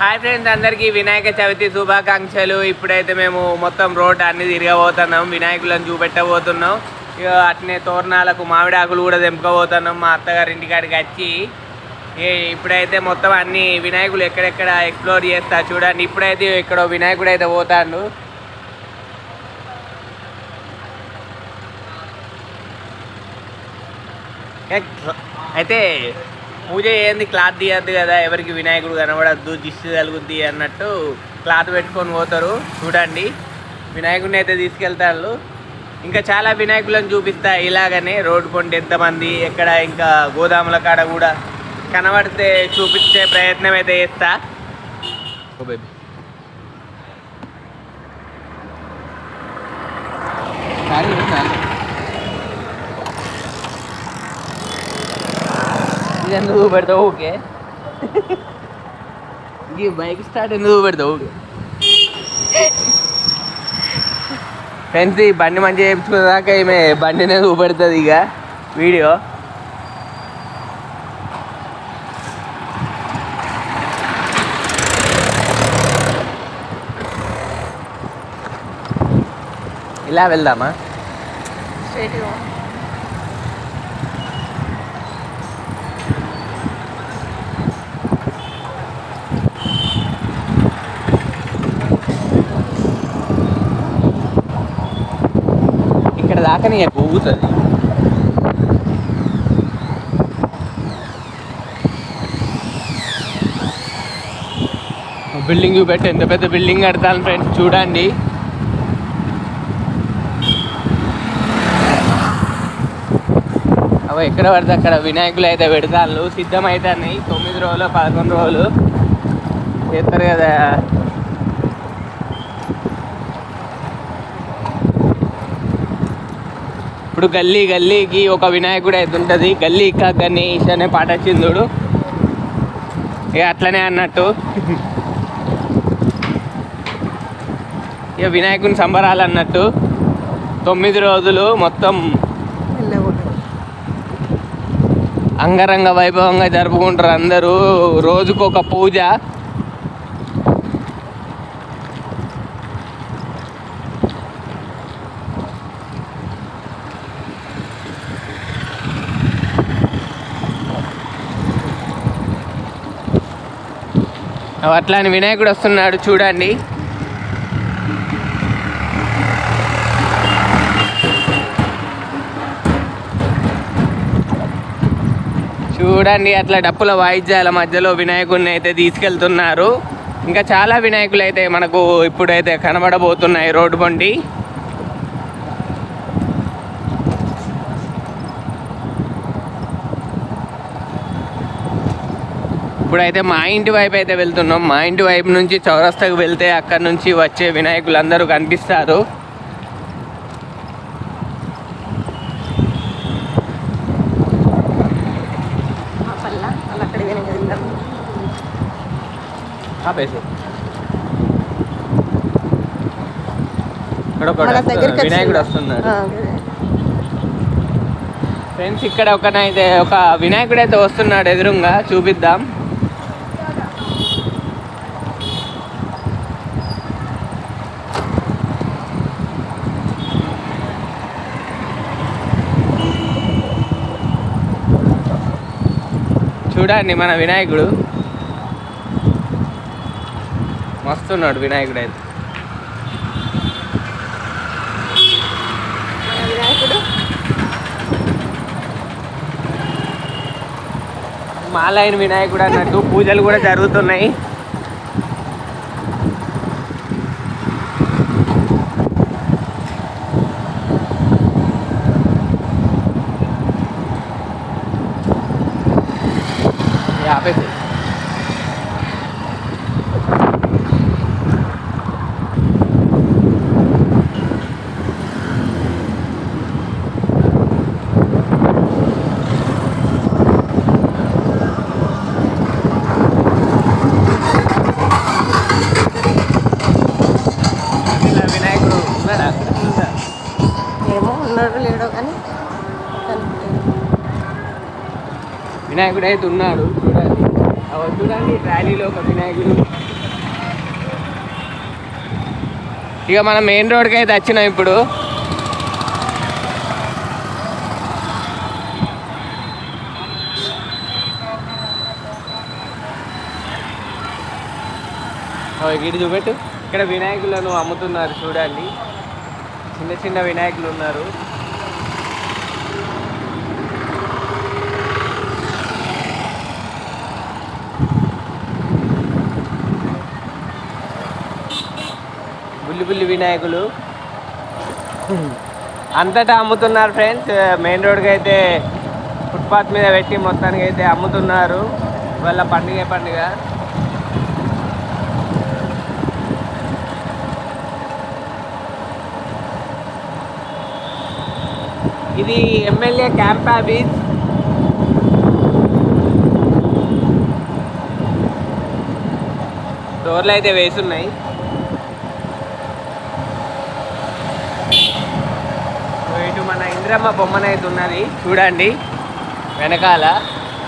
Hi friends అందరికీ వినాయక చవితి శుభాకాంక్షలు. ఇప్పుడైతే మేము మొత్తం రోడ్ అన్ని తిరగబోతున్నాం. వినాయకులను చూపెట్టబోతున్నాం. ఇక అట్నే తోరణాలకు మామిడి ఆకులు కూడా తెంపుకోబోతున్నాం. మా అత్తగారి ఇంటికాడికి వచ్చి. ఏ ఇప్పుడైతే మొత్తం అన్ని వినాయకులు ఎక్కడెక్కడ ఎక్స్ప్లోర్ చేస్తా చూడండి. ఇప్పుడైతే ఇక్కడ వినాయకుడు అయితే పోతాడు. అయితే పూజ ఏంది? క్లాత్ తీయద్దు కదా ఎవరికి వినాయకుడు కనబడద్దు దిష్టి తగులుద్ది అన్నట్టు క్లాత్ పెట్టుకొని పోతారు. చూడండి వినాయకుడిని అయితే తీసుకెళ్తారు ఇంకా చాలా వినాయకులను చూపిస్తా ఇలాగనే రోడ్డు కొంటే ఎంతమంది ఎక్కడ ఇంకా గోదాముల కాడ కూడా కనబడితే చూపించే ప్రయత్నం అయితే చేస్తా. బేబీ ఇది ఎందుకు పెడతావు ఓకే ఈ బైక్ స్టార్ట్ ఎందుకు పెడతావు ఓకే ఫ్రెండ్స్ ఈ బండి మంచిగా చేయించుకునేదాకా ఈమె బండినే చూపెడుతుంది ఇక. వీడియో ఇలా వెళ్దామా? స్ట్రైట్గా ఇక్కడ దాకా నీ బిల్డింగ్ చూపెట్టి ఎంత పెద్ద బిల్డింగ్ కడతాను ఫ్రెండ్స్ చూడండి. అవి ఎక్కడ పడితే అక్కడ వినాయకులు అయితే పెడతాను సిద్ధమవుతాయి తొమ్మిది రోజులు పదకొండు రోజులు. చేస్తారు కదా. ఇప్పుడు గల్లీ గల్లీకి ఒక వినాయకుడు అయితే ఉంటుంది. గల్లీ కా గణేష్ అనే పాట వచ్చింది ఇక అట్లనే అన్నట్టు. ఇక వినాయకుని సంబరాలు అన్నట్టు. తొమ్మిది రోజులు మొత్తం అంగరంగ వైభవంగా జరుపుకుంటారు అందరూ. రోజుకు ఒక పూజ. అట్లాని వినాయకుడు వస్తున్నాడు చూడండి. చూడండి అట్లా డప్పుల వాయిద్యాల మధ్యలో వినాయకుడిని అయితే తీసుకెళ్తున్నారు. ఇంకా చాలా వినాయకులు అయితే మనకు ఇప్పుడైతే కనబడబోతున్నాయి రోడ్డు బండి. ఇప్పుడైతే మా ఇంటి వైపు అయితే వెళ్తున్నాం. మా ఇంటి వైపు నుంచి చౌరస్తాకు వెళ్తే అక్కడ నుంచి వచ్చే వినాయకులు అందరూ కనిపిస్తారు వినాయకుడు? వస్తున్నాడు అదే. ఫ్రెండ్స్ ఇక్కడ ఒకనైతే ఒక వినాయకుడు అయితే వస్తున్నాడు ఎదురుగా. చూపిద్దాం. చూడండి మన వినాయకుడు. మస్తున్నాడు వినాయకుడు అయితే. మాలైన వినాయకుడు అన్నట్టు పూజలు కూడా జరుగుతున్నాయి యాభై ఇలా వినాయకుడు ఉన్నాడా ఉన్నాడా? ఏమో ఉన్నాడో లేడో కానీ కనిపించలేదు. వినాయకుడు అయితే ఉన్నాడు. చూడండి ర్యాలీలో ఒక వినాయకుడు. ఇక మనం మెయిన్ రోడ్కి అయితే వచ్చినాం ఇప్పుడు. ఓ, ఇటు చూపెట్టు. ఇక్కడ వినాయకులను అమ్ముతున్నారు చూడండి. చిన్న చిన్న వినాయకులు ఉన్నారు. బుల్లి వినాయకులు. అంతటా అమ్ముతున్నారు ఫ్రెండ్స్. మెయిన్ రోడ్కి అయితే ఫుట్పాత్ మీద పెట్టి మొత్తానికి అయితే అమ్ముతున్నారు. వాళ్ళ పండుగ పండుగ. ఇది ఎమ్మెల్యే క్యాంప్ ఆఫీస్ డోర్లు అయితే వేసున్నాయి. ఇటు బొమ్మనైతే ఉన్నది. చూడండి. వెనకాల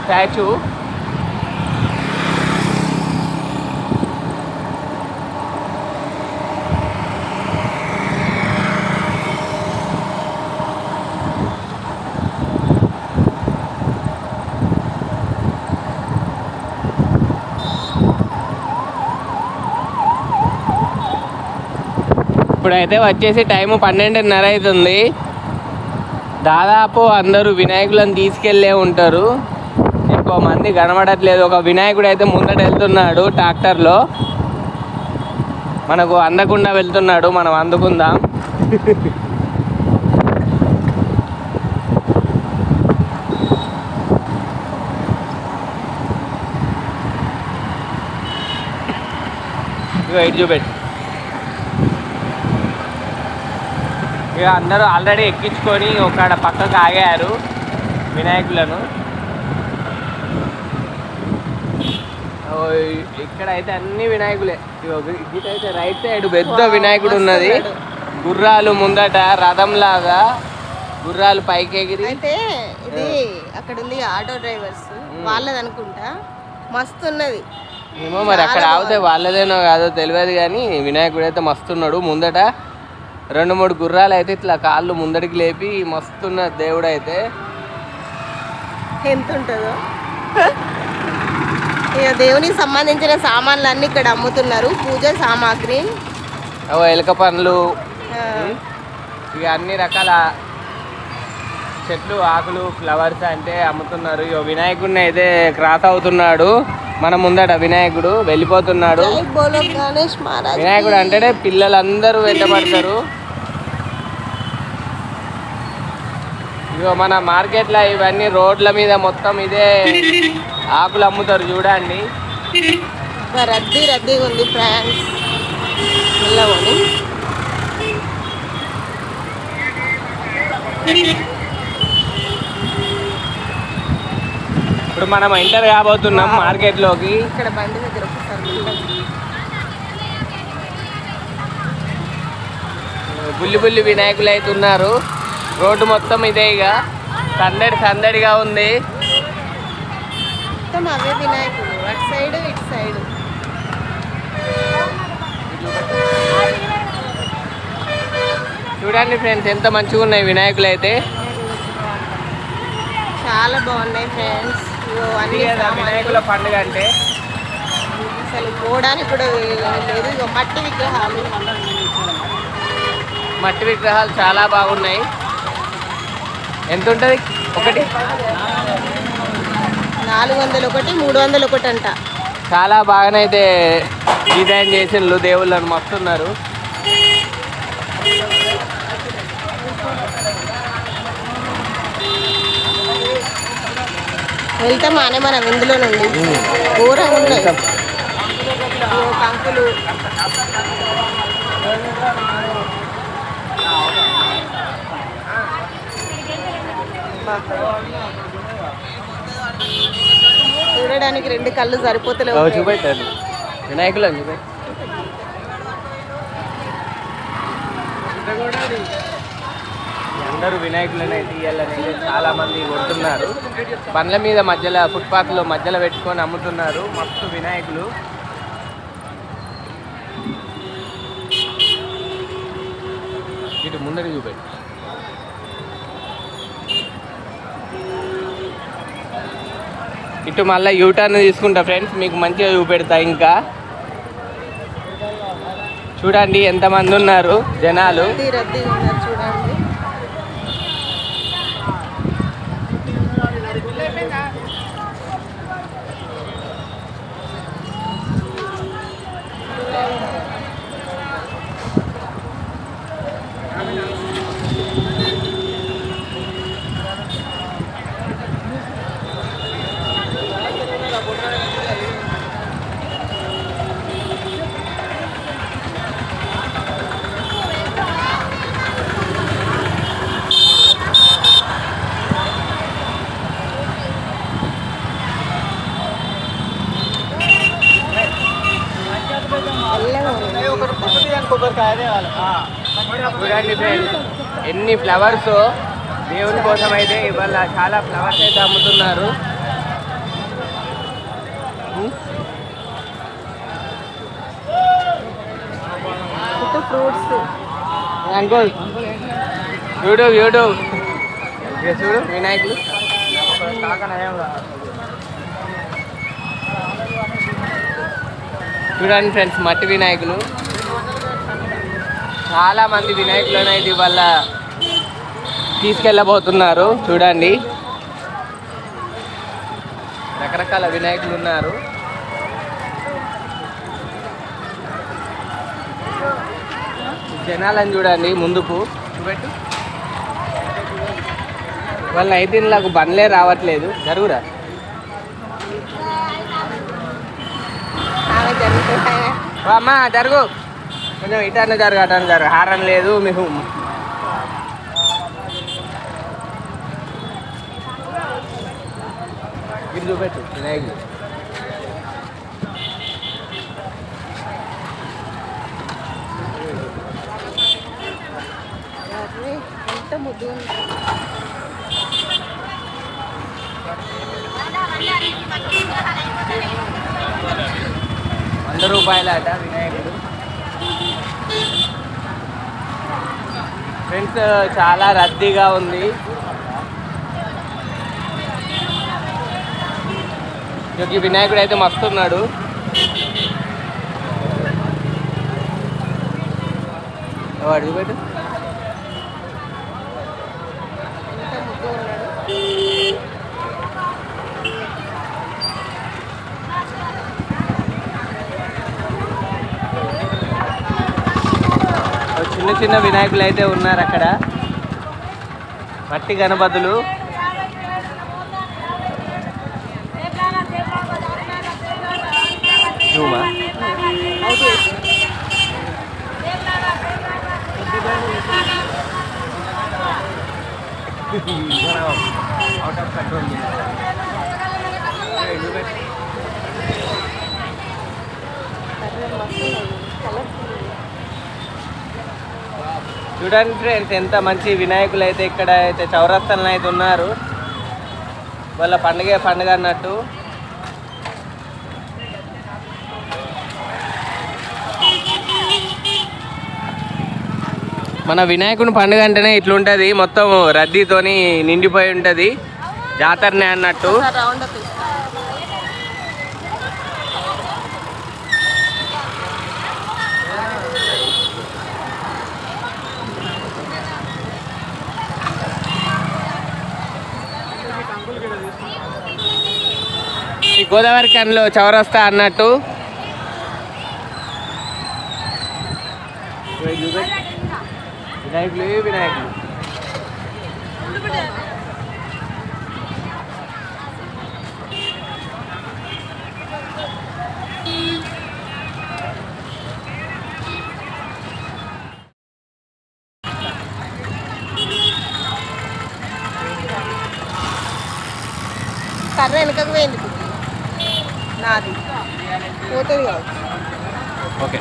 స్టాచ్యూ. ఇప్పుడైతే వచ్చేసి టైము పన్నెండున్నర అవుతుంది. దాదాపు అందరూ వినాయకులను తీసుకెళ్ళే ఉంటారు. ఎక్కువ మంది కనబడట్లేదు. ఒక వినాయకుడు అయితే ముందట వెళ్తున్నాడు ట్రాక్టర్లో. మనకు అందకుండా వెళ్తున్నాడు. మనం అందుకుందాం. ఇటు చూపెట్టు. ఇక అందరూ ఆల్రెడీ ఎక్కించుకొని ఒక పక్కకు ఆగారు వినాయకులను. ఓ, ఇక్కడ అయితే అన్ని వినాయకులే. ఇటైతే రైట్ సైడ్ పెద్ద వినాయకుడు ఉన్నది. గుర్రాలు ముందట రథం లాగా గుర్రాలు పైకి ఎగిరి అయితే ఇది అక్కడ ఉంది ఆటో డ్రైవర్స్. వాళ్ళది అనుకుంటా. మస్తు ఉన్నది. ఏమో మరి అక్కడ ఆగితే వాళ్ళదేనో కాదో తెలియదు కానీ వినాయకుడు అయితే మస్తున్నాడు ముందట రెండు మూడు గుర్రాలు అయితే ఇట్లా కాళ్ళు ముందడికి లేపి మస్తున్న దేవుడు అయితే ఎంత ఉంటుందో ఇక దేవునికి సంబంధించిన సామాన్లు అన్ని ఇక్కడ అమ్ముతున్నారు. పూజ సామాగ్రి. అవ ఎలక పండ్లు. ఇక అన్ని రకాల చెట్లు ఆకులు ఫ్లవర్స్ అంటే అమ్ముతున్నారు. ఇక వినాయకుడిని అయితే క్రాస్ అవుతున్నాడు. మన ముందట వినాయకుడు వెళ్ళిపోతున్నాడు. వినాయకుడు అంటేనే పిల్లలందరూ వెంటబడతారు. ఇగో మన మార్కెట్లో ఇవన్నీ రోడ్ల మీద మొత్తం ఇదే ఆకులు అమ్ముతారు చూడండి. రద్దీ రద్దీగా ఉంది ఫ్రాన్స్. వెళ్ళవని ఇప్పుడు మనం ఎంటర్ కాబోతున్నాం మార్కెట్లోకి. ఇక్కడ బండి దగ్గర. బుల్లి బుల్లి వినాయకులు అయితే ఉన్నారు. రోడ్డు మొత్తం ఇదే ఇక. సందడి సందడిగా ఉంది. అవే వినాయకుడు. అటు సైడ్ ఇటు సైడ్. చూడండి ఫ్రెండ్స్ ఎంత మంచిగా ఉన్నాయి వినాయకులు అయితే. చాలా బాగున్నాయి ఫ్రెండ్స్. వినాయకుల పండుగ అంటే. అసలు పోవడానికి కూడా లేదు. మట్టి విగ్రహాలు. మట్టి విగ్రహాలు చాలా బాగున్నాయి. ఎంత ఉంటుంది ఒకటి? నాలుగు వందలు ఒకటి మూడు వందలు ఒకటి అంట చాలా బాగానైతే డిజైన్ చేసిండ్రు దేవుళ్ళని మస్తున్నారు. వెళ్తామానే మనం ఇందులో నుండి ఘోరంగా ఉన్నాయి. కంకులు. చూడడానికి రెండు కళ్ళు సరిపోతలేవు ఓ, చూపెట్టారు వినాయకులు చూపెట్టు. అందరూ వినాయకులను అయితే ఇయ్యాలని చాలా మంది కొడుతున్నారు. బండ్ల మీద మధ్యలో ఫుట్పాత్లో మధ్యలో పెట్టుకొని అమ్ముతున్నారు. మస్తు వినాయకులు. ఇటు ముందర చూపెట్టు. ఇటు మళ్ళీ యూటర్న్ తీసుకుంటా ఫ్రెండ్స్ మీకు మంచిగా చూపెడతా ఇంకా. చూడండి ఎంతమంది ఉన్నారు జనాలు రద్దీ రద్దీ ఉన్నారు చూడండి తెల్లగా ఉంది. చూడండి ఫ్రెండ్స్ ఎన్ని ఫ్లవర్స్ దేవుని కోసం అయితే ఇవాళ చాలా ఫ్లవర్స్ అయితే అమ్ముతున్నారు. ఫ్రూట్స్ అంకుల్ యూట్యూబ్ యూట్యూబ్ చూడు వినాయకులు చూడండి ఫ్రెండ్స్ మట్టి వినాయకులు. చాలా మంది వినాయకులను అయితే ఇవాళ తీసుకెళ్ళబోతున్నారు. చూడండి. రకరకాల వినాయకులు ఉన్నారు. జనాలను చూడండి ముందుకు. చూపెట్టు. వాళ్ళ అయితే నాకు బండ్లే రావట్లేదు. జరుగురా? అమ్మా జరుగు. కొంచెం ఇటన్న జరుగు అటన్న జరుగు. హారం లేదు మీకు ఇది చూపెట్టు వినాయకుడు. అరే, ఎంత ముద్దు ఉంది వంద రూపాయల అట వినాయకుడు. ఫ్రెండ్స్ uh, చాలా రద్దీగా ఉంది. ఈ వినాయకుడు అయితే మస్తున్నాడు పెట్టు చూపెట్టు ఎంత ముద్దు ఉన్నాడు ఓ చిన్న చిన్న వినాయకులు అయితే ఉన్నారు అక్కడ. మట్టి గణపతులు. జూమా? Out out of control. చూడండి ఫ్రెండ్స్ ఎంత మంచి వినాయకులు అయితే ఇక్కడ అయితే చౌరస్తాలను అయితే ఉన్నారు. వాళ్ళ పండుగ పండుగ అన్నట్టు. మన వినాయకుని పండుగ అంటేనే ఇట్లుంటుంది మొత్తం రద్దీతోని నిండిపోయి ఉంటుంది. జాతరనే అన్నట్టు. ఈ గోదావరి కన్లో చౌరస్తా అన్నట్టు. వినాయకులు వినాయకులు. కర్ర వెనకకు పోయింది. నాది. పోతుంది ఓకే.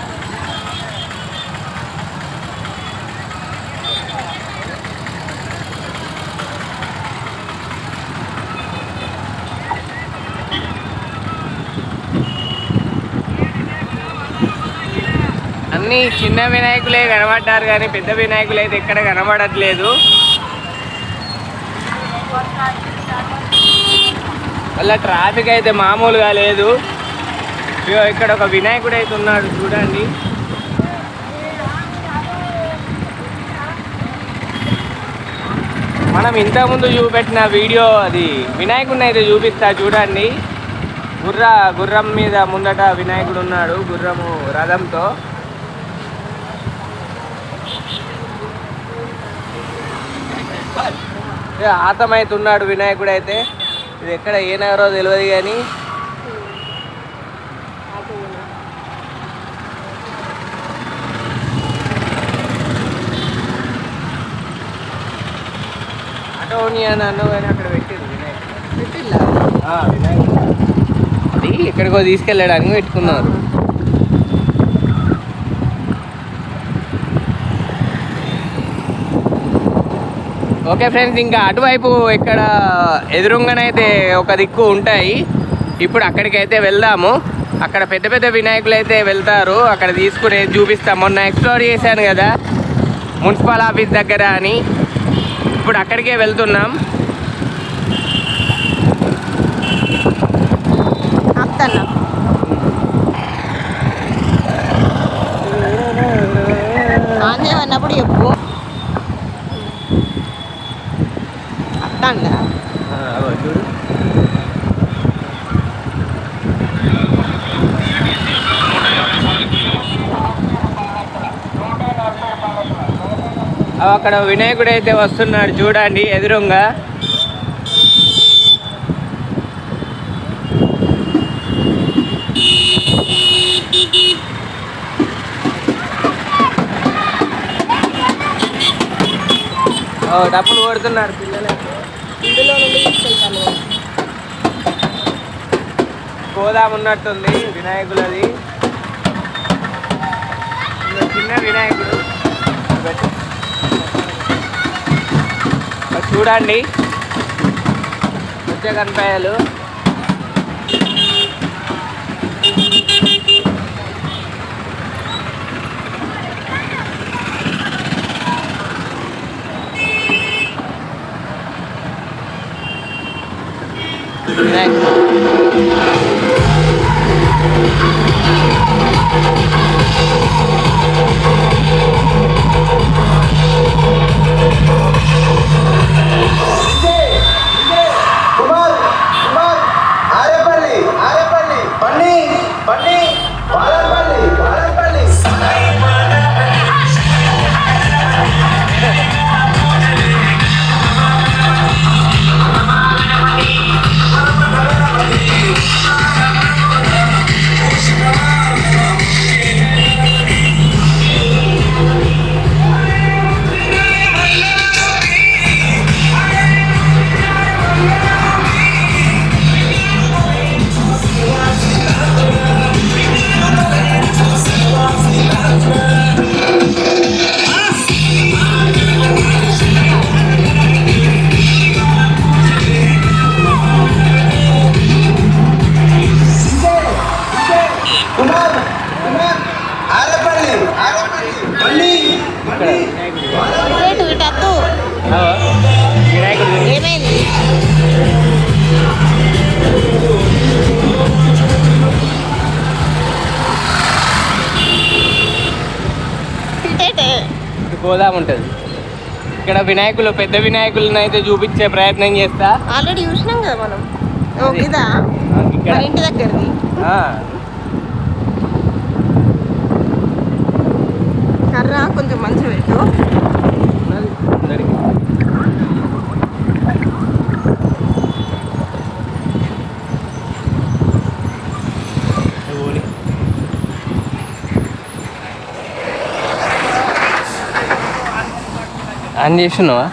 అన్నీ చిన్న వినాయకులే కనబడ్డారు కానీ పెద్ద వినాయకులు అయితే ఎక్కడ కనబడట్లేదు. మళ్ళీ ట్రాఫిక్ అయితే మామూలుగా లేదు. ఇగో ఇక్కడ ఒక వినాయకుడు అయితే ఉన్నాడు చూడండి. మనం ఇంతకుముందు చూపెట్టిన వీడియో అది. వినాయకుడిని అయితే చూపిస్తా చూడండి. గుర్ర గుర్రం మీద ముందట వినాయకుడు ఉన్నాడు గుర్రము రథంతో. ఆతమైతున్నాడు వినాయకుడు అయితే. ఇది ఎక్కడ ఏ నగరో తెలియదు కానీ. అటోని అని అన్నావు కానీ అక్కడ పెట్టింది వినాయకుడు. వినాయకుడు. అది ఎక్కడికో తీసుకెళ్ళడానికి పెట్టుకున్నారు. ఓకే ఫ్రెండ్స్ ఇంకా అటువైపు ఇక్కడ ఎదురుగానైతే ఒక దిక్కు ఉంటాయి. ఇప్పుడు అక్కడికైతే వెళ్దాము. అక్కడ పెద్ద పెద్ద వినాయకులు అయితే వెళ్తారు. అక్కడ తీసుకుని చూపిస్తాం. మొన్న ఎక్స్ప్లోర్ చేశాను కదా మున్సిపల్ ఆఫీస్ దగ్గర అని. ఇప్పుడు అక్కడికే వెళ్తున్నాం. అత్తన్నా అక్కడ వినాయకుడు అయితే వస్తున్నాడు చూడండి ఎదురుగా. డప్పులు కొడుతున్నారు పిల్లలు గోదాం ఉన్నట్టుంది వినాయకులది. చిన్న వినాయకుడు. చూడండి. వచ్చే కనపాయలు వినాయకుడు కుమార్ కుమార్ ఆరేపల్లి ఆరేపల్లి ఇటు ఇటు వినాయకుడు ఏమైంది? గోదాం ఉంటుంది. ఇక్కడ వినాయకులు పెద్ద వినాయకులను అయితే చూపించే ప్రయత్నం చేస్తా. ఆల్రెడీ చూసినాం కదా మన. ఇంటి దగ్గరది ఆ, కర్ర కొంచెం మంచి పెట్టు ఉన్నది అందరికి. చేస్తున్నావా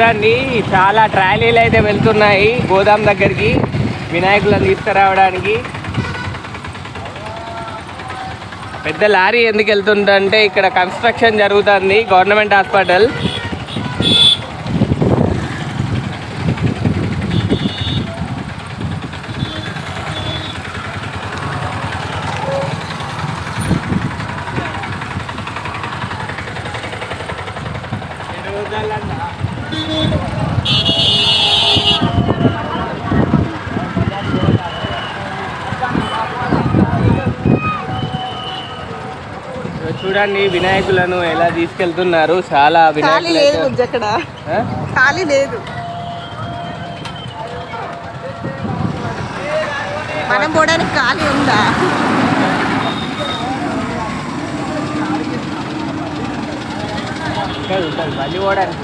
చూడండి చాలా ట్రాలీలు అయితే వెళ్తున్నాయి గోదాం దగ్గరికి. వినాయకులను తీసుకురావడానికి. పెద్ద లారీ ఎందుకు వెళ్తుందంటే ఇక్కడ కన్స్ట్రక్షన్ జరుగుతుంది గవర్నమెంట్ హాస్పిటల్. చూడండి వినాయకులను ఎలా తీసుకెళ్తున్నారు. చాలా వినాయకులు అక్కడ? ఖాళీ లేదు. మనం పోవడానికి ఖాళీ ఉందా? ఇక్కడ ఉంటుంది మళ్ళీ పోవడానికి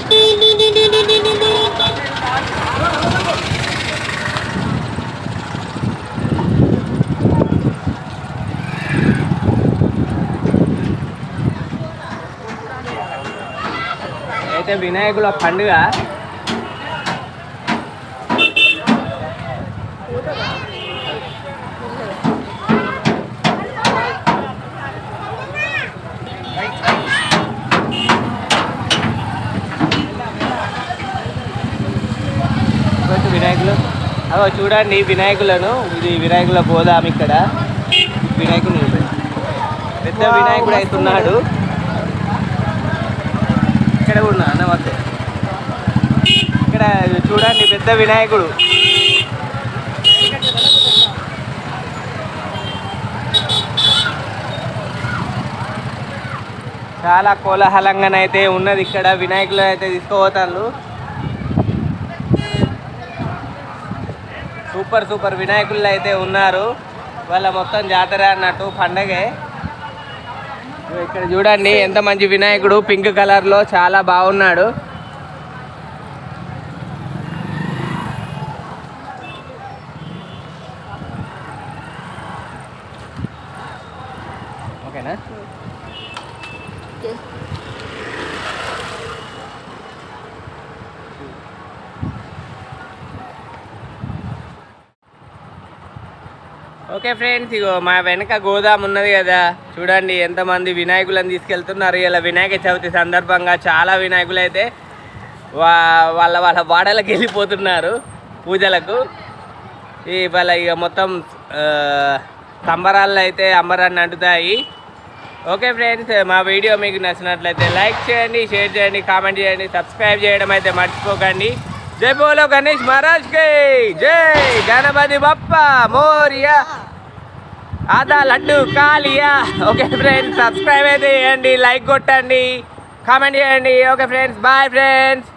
అయితే వినాయకుల పండుగ ఇటువంటి వినాయకులు అగో చూడండి వినాయకులను. ఇది వినాయకుల గోదాం ఇక్కడ. వినాయకుడు పెద్ద వినాయకుడు అవుతున్నాడు. ఇక్కడ కూడా నమస్తే. ఇక్కడ చూడండి పెద్ద వినాయకుడు. చాలా కోలాహలంగానైతే ఉన్నది ఇక్కడ. వినాయకులు అయితే తీసుకుపోతాను సూపర్ సూపర్ వినాయకులు అయితే ఉన్నారు. వాళ్ళ మొత్తం జాతర అన్నట్టు పండగే. ఇక్కడ చూడండి ఎంత మంచి వినాయకుడు. పింక్ కలర్లో చాలా బాగున్నాడు. ఓకే ఫ్రెండ్స్ ఇగో మా వెనక గోదాం ఉన్నది కదా. చూడండి ఎంతమంది వినాయకులను తీసుకెళ్తున్నారు. ఇలా వినాయక చవితి సందర్భంగా చాలా వినాయకులు అయితే వా వాళ్ళ వాళ్ళ వాడలకు వెళ్ళిపోతున్నారు పూజలకు. ఈ వాళ్ళ ఇక మొత్తం ఆ, సంబరాల్లో అయితే అంబరాన్ని అంటుతాయి. ఓకే ఫ్రెండ్స్ మా వీడియో మీకు నచ్చినట్లయితే లైక్ చేయండి షేర్ చేయండి కామెంట్ చేయండి సబ్స్క్రైబ్ చేయడం అయితే మర్చిపోకండి. జై బోలో గణేష్ మహారాజ్కి జై గణపతి బప్ప మోరియా ఆదా లడ్డు కాలియా ఓకే ఫ్రెండ్స్ సబ్స్క్రైబ్ అయితే చేయండి లైక్ కొట్టండి కామెంట్ చేయండి. Okay friends bye friends